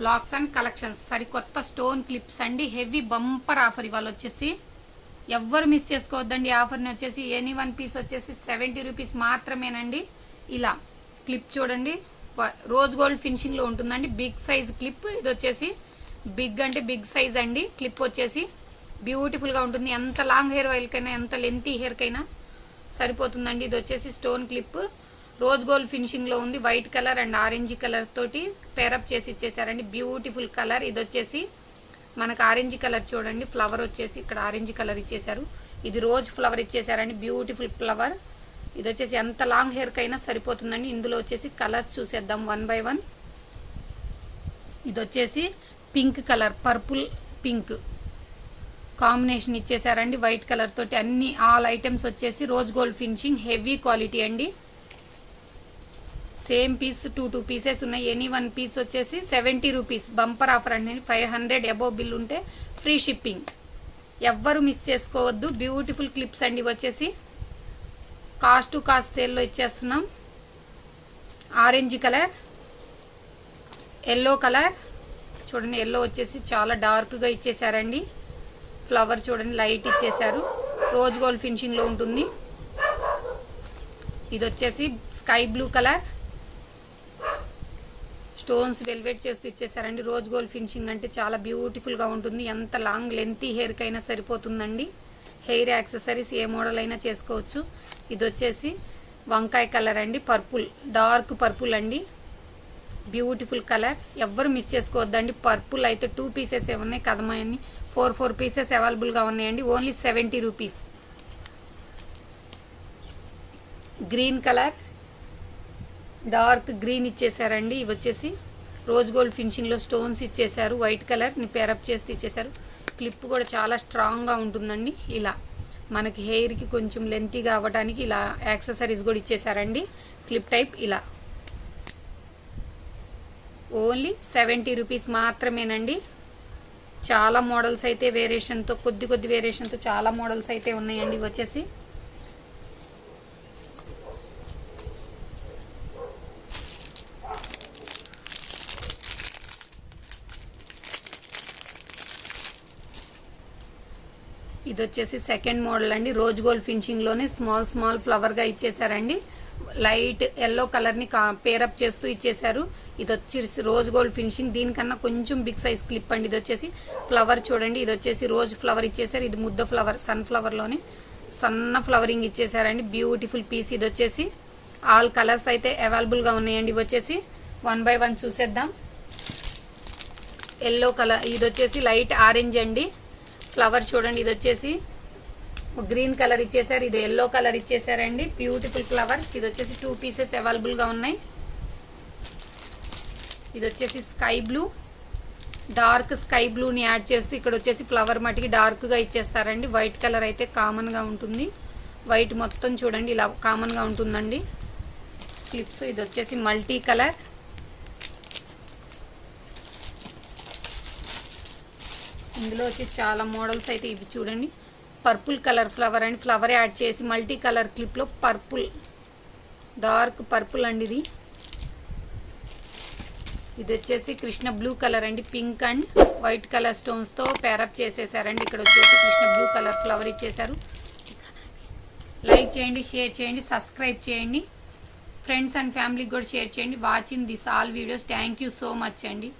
Blocks and collections. సరికొత్త stone clips అండి. Heavy bumper offer ఇవాళ వచ్చేసి. ఎవ్వరు మిస్ చేసుకోవద్దండి. ఆఫర్ని వచ్చేసి ఎనీ వన్ పీస్ వచ్చేసి సెవెంటీ రూపీస్ మాత్రమేనండి. ఇలా క్లిప్ చూడండి. రోజ్ గోల్డ్ ఫినిషింగ్లో ఉంటుందండి. Big size clip. ఇది వచ్చేసి బిగ్ అంటే బిగ్ సైజ్ అండి. క్లిప్ వచ్చేసి బ్యూటిఫుల్గా ఉంటుంది. ఎంత లాంగ్ హెయిర్ ఆయిల్కైనా ఎంత లెంతీ హెయిర్కైనా సరిపోతుందండి. ఇది వచ్చేసి స్టోన్ క్లిప్. రోజ్ గోల్డ్ ఫినిషింగ్లో ఉంది. White colour and orange colour తోటి పేరప్ చేసి ఇచ్చేసారండి. Beautiful colour. ఇది వచ్చేసి మనకు ఆరెంజ్ కలర్ చూడండి. ఫ్లవర్ వచ్చేసి ఇక్కడ ఆరెంజ్ కలర్ ఇచ్చేసారు ఇది రోజ్ ఫ్లవర్ ఇచ్చేసారండి. Beautiful flower. ఇది వచ్చేసి ఎంత లాంగ్ హెయిర్కైనా సరిపోతుందండి. ఇందులో వచ్చేసి కలర్ చూసేద్దాం వన్ బై వన్. ఇది వచ్చేసి pink colour. Purple pink combination ఇచ్చేసారండి. White colour తోటి అన్ని ఆల్ ఐటమ్స్ వచ్చేసి rose gold finishing heavy quality అండి. Same piece two two pieces ఉన్నాయి. ఎనీ వన్ పీస్ వచ్చేసి సెవెంటీ రూపీస్. బంపర్ ఆఫర్ అండి. ఫైవ్ హండ్రెడ్ అబోవ్ బిల్ ఉంటే ఫ్రీ షిప్పింగ్. ఎవ్వరు miss చేసుకోవద్దు. బ్యూటిఫుల్ క్లిప్స్ అండి వచ్చేసి కాస్ట్ టు కాస్ట్ సేల్లో ఇచ్చేస్తున్నాం. Orange colour yellow colour. చూడండి ఎల్లో వచ్చేసి చాలా డార్క్గా ఇచ్చేసారండి. ఫ్లవర్ చూడండి లైట్ ఇచ్చేసారు. రోజ్ గోల్డ్ ఫినిషింగ్లో ఉంటుంది. ఇది వచ్చేసి sky blue colour. Stones velvet చేస్తూ ఇచ్చేసారండి రోజ్ గోల్డ్ ఫినిషింగ్ అంటే చాలా బ్యూటిఫుల్గా ఉంటుంది. ఎంత లాంగ్ లెంతీ అయినా సరిపోతుందండి. హెయిర్ యాక్సెసరీస్ ఏ మోడల్ అయినా చేసుకోవచ్చు. ఇది వచ్చేసి వంకాయ కలర్ అండి. పర్పుల్ డార్క్ పర్పుల్ అండి. బ్యూటిఫుల్ కలర్ ఎవ్వరు మిస్ చేసుకోవద్దండి. పర్పుల్ అయితే టూ పీసెస్ ఏ ఉన్నాయి కదమాయన్ని ఫోర్ ఫోర్ పీసెస్ అవైలబుల్గా ఉన్నాయండి. Only seventy rupees green colour dark green ఇచ్చేసారండి ఇవి వచ్చేసి రోజ్ గోల్డ్ ఫినిషింగ్లో స్టోన్స్ ఇచ్చేసారు వైట్ కలర్ని పేరప్ చేసి ఇచ్చేసారు క్లిప్ కూడా చాలా స్ట్రాంగ్గా ఉంటుందండి. ఇలా మనకి హెయిర్కి కొంచెం లెంతీగా అవ్వడానికి ఇలా యాక్సెసరీస్ కూడా ఇచ్చేసారండి క్లిప్ టైప్ ఇలా. ఓన్లీ సెవెంటీ రూపీస్ మాత్రమేనండి. చాలా మోడల్స్ అయితే వేరియేషన్తో కొద్ది కొద్ది వేరియేషన్తో చాలా మోడల్స్ అయితే ఉన్నాయండి వచ్చేసి. ఇది వచ్చేసి సెకండ్ మోడల్ అండి. రోజ్ గోల్డ్ ఫినిషింగ్లోనే స్మాల్ స్మాల్ ఫ్లవర్గా ఇచ్చేసారండి. లైట్ ఎల్లో కలర్ని కా పేరప్ చేస్తూ ఇచ్చేసారు. ఇది వచ్చేసి రోజ్ గోల్డ్ ఫినిషింగ్. దీనికన్నా కొంచెం బిగ్ సైజ్ క్లిప్ అండి. ఇది వచ్చేసి ఫ్లవర్ చూడండి. ఇది వచ్చేసి రోజ్ ఫ్లవర్ ఇచ్చేసారు. ఇది ముద్ద ఫ్లవర్ సన్ ఫ్లవర్లోని సన్న ఫ్లవరింగ్ ఇచ్చేసారండి. బ్యూటిఫుల్ పీస్ ఇది వచ్చేసి ఆల్ కలర్స్ అయితే అవైలబుల్గా ఉన్నాయండి. ఇవి వచ్చేసి వన్ బై వన్ చూసేద్దాం. ఎల్లో కలర్ ఇది వచ్చేసి లైట్ ఆరెంజ్ అండి. ఫ్లవర్ చూడండి ఇది వచ్చేసి గ్రీన్ కలర్ ఇచ్చేసారు ఇది ఎల్లో కలర్ ఇచ్చేసారండి. బ్యూటిఫుల్ ఫ్లవర్స్ ఇది వచ్చేసి టూ పీసెస్ అవైలబుల్గా ఉన్నాయి. ఇది వచ్చేసి స్కై బ్లూ డార్క్ స్కై బ్లూని యాడ్ చేస్తూ ఇక్కడ వచ్చేసి ఫ్లవర్ మటుకి డార్క్గా ఇచ్చేస్తారండి. వైట్ కలర్ అయితే కామన్గా ఉంటుంది. వైట్ మొత్తం చూడండి ఇలా కామన్గా ఉంటుందండి. క్లిప్స్ ఇది వచ్చేసి మల్టీ కలర్ ఇందులో వచ్చి చాలా మోడల్స్ అయితే ఇవి చూడండి. Purple colour flower and flower add చేసి మల్టీ కలర్ క్లిప్లో పర్పుల్ డార్క్ పర్పుల్ అండి ఇది. ఇది వచ్చేసి కృష్ణ బ్లూ కలర్ అండి. పింక్ అండ్ వైట్ కలర్ స్టోన్స్తో పేరప్ చేసేసారండి. ఇక్కడ వచ్చేసి కృష్ణ బ్లూ కలర్ ఫ్లవర్ ఇచ్చేసారు లైక్ చేయండి షేర్ చేయండి సబ్స్క్రైబ్ చేయండి. ఫ్రెండ్స్ అండ్ ఫ్యామిలీకి కూడా షేర్ చేయండి. Watching this all videos. Thank you so much అండి.